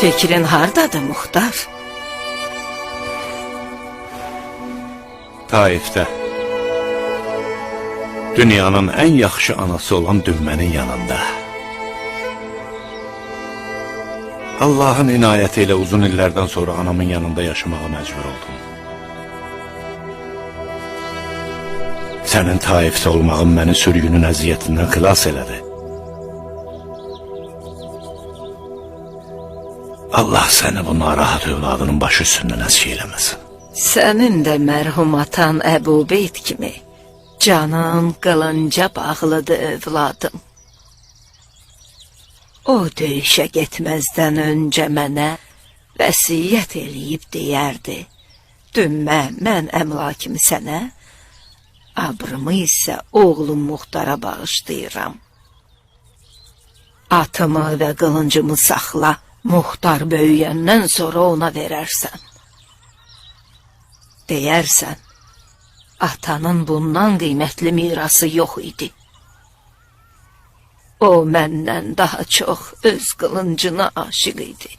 Fikrin hardadır muhtar? Taif'te. Dünyanın en yaxşı anası olan Dümmənin yanında. Allah'ın inayetiyle uzun illerden sonra anamın yanında yaşamaya mecbur oldum. Senin Taif'te olmağın beni sürgünün əziyyətindən xilas elədi. Allah seni bu narahat evladının başı üstünden əski eləməsin. Senin de merhum atan Ebu Beyt kimi canın kılınca bağlıdır evladım. O döyüşe gitmezden önce mənə vəsiyyət eləyib deyərdi. Dümmə mən əmlakimi sənə, abrımı isə oğlum muhtara bağışlayıram. Atımı və qılıncımı saxla, muhtar böyüyəndən sonra ona verərsən. Deyərsən, atanın bundan qiymətli mirası yox idi. O məndən daha çox öz qılıncına aşiq idi.